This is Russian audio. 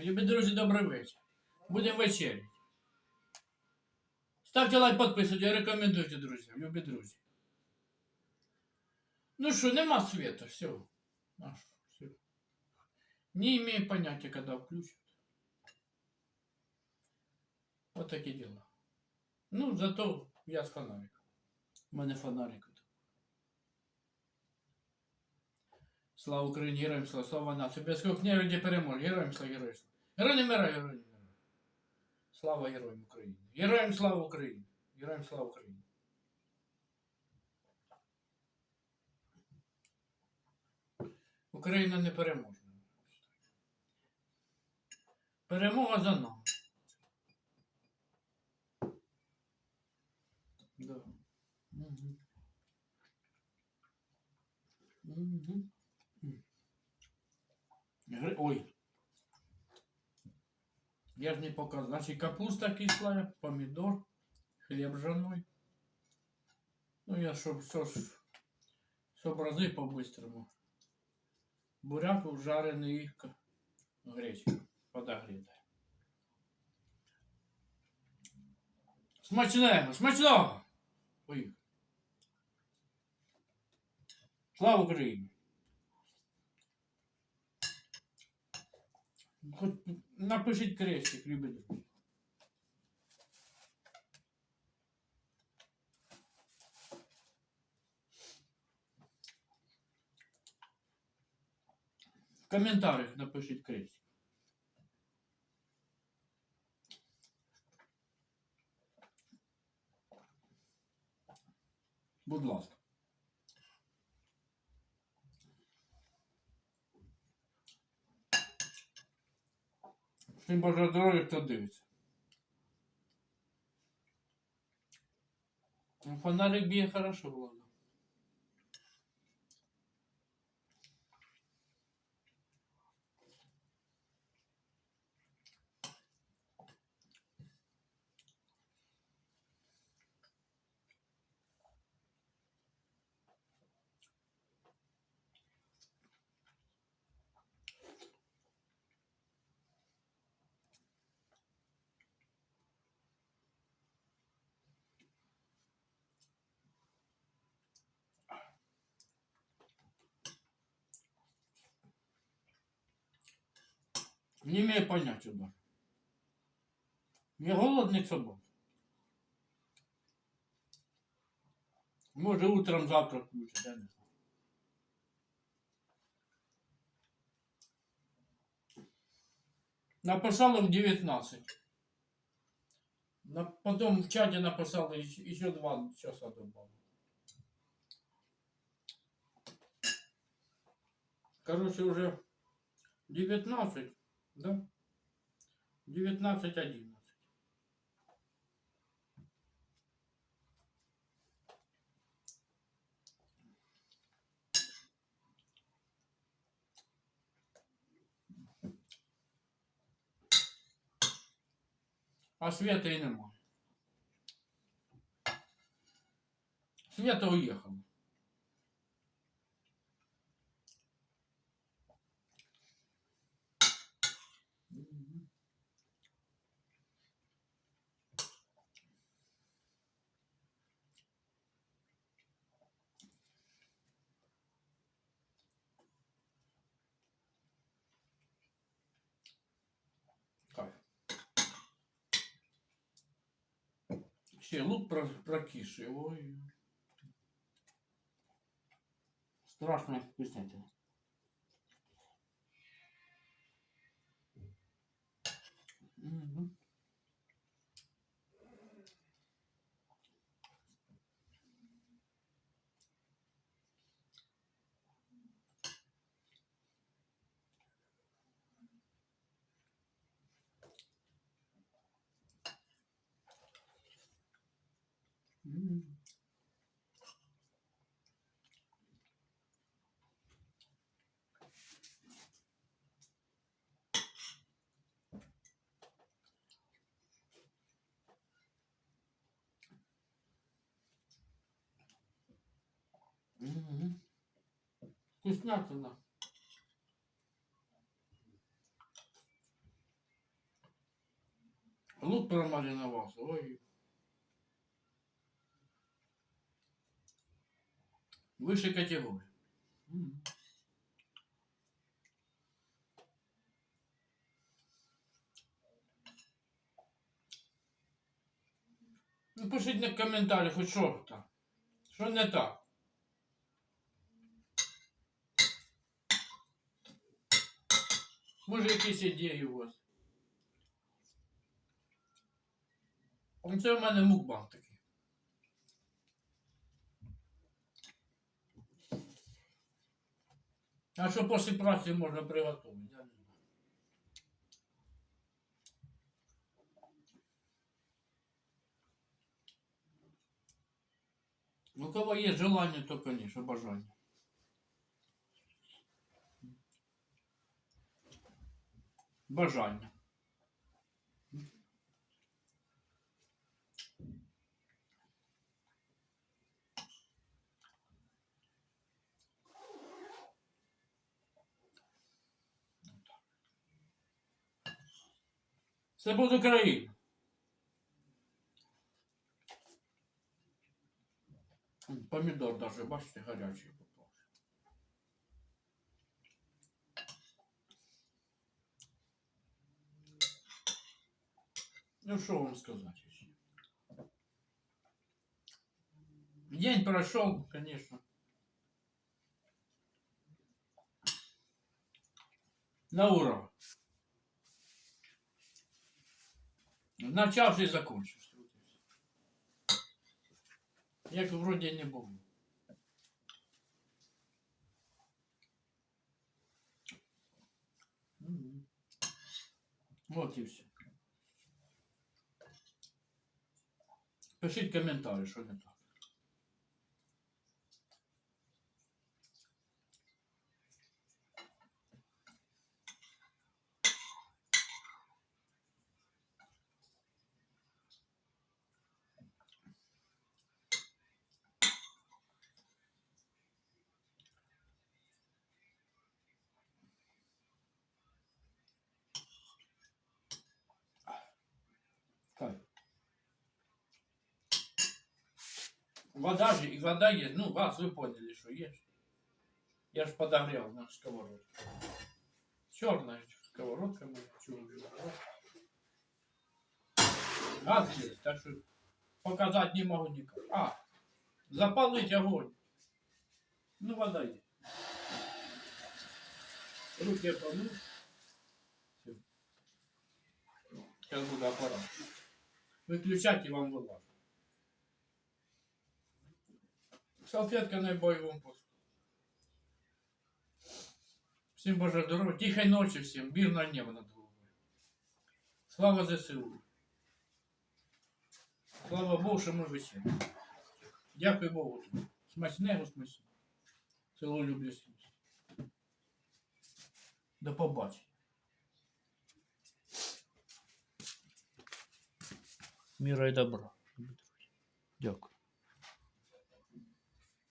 Любі друзі, добрий вечір. Будемо вечеряти. Ставте лайк, підписуйтесь, рекомендуйте, друзі. Любі друзі. Ну що, нема света, все. А, все. Не имею понятия, когда включат. Вот такие дела. Ну, зато я с фонариком. У мене фонарик. тут. Слава Україні, героям слава, слава нації. Без кухнєві де переможе. Героям слава, героям слава. Герой герой не мирай. Слава героям України. Героям слава Україні. Героям слава Україні. Україна не переможна. Перемога за нами. Да. Угу. Угу. Не показал. Значит, капуста кислая, помидор, хлеб ржаной. Ну, я чтоб все ж сообрази по-быстрому. Буряк жареный и к- гречка подогретая. Смачного, смачного! Ой. Слава Україні! Хоч напишіть крестик, любі друзі. В коментарях напишіть крестик. Будь ласка. Всім бажаю здоров'я, хто дивиться. Ну, Фонарик б'є хорошо, Влада. Не имею понятия даже. Я голодный собак. Може утром завтра включить, я не знаю. Написал им 19. На- Потом в чате написал еще два часа добавил. Короче, уже 19, да? 19, 11. А Света и нема. Света уехала. Ще лук про, прокисший. Ой. Страшно вкуснятина. Вкуснятина. лук промариновался. Ой. Выше категории. М. Ну, пишіть на коментарі, хоч що там. Що не так. Може, якісь ідеї у вас. Ну, Це в мене мукбан такий. А що після праці не знаю. Ну, у кого есть желание, то, конечно, бажание. Бажання. Це буде. Помідор даже, бачите, попався. Ну, що вам сказати? День прошел, конечно. На ура. Начавший закончився. Як вроді не було. Мгм. Вот і все. Пишіть коментарі, що не так. Так. Вода же, и вода есть. Ну, газ вы поняли, что есть. Я ж подогрел на сковородку. Черная сковородка моя, чёрная. Газ есть, так что показать не могу никак. А, запалить огонь. Ну, вода есть. Руки я помыл. Сейчас буду аппарат. Выключать и вам вылажу. Салфетка на бойовому посту. Всім Боже здоров'я, тихої ночі всім, мирного неба над головою. Слава ЗСУ. Слава Богу, що ми висі. Дякую Богу. Смачного смачного. Цілую люблю. До побачення. Міра і добра. Дякую.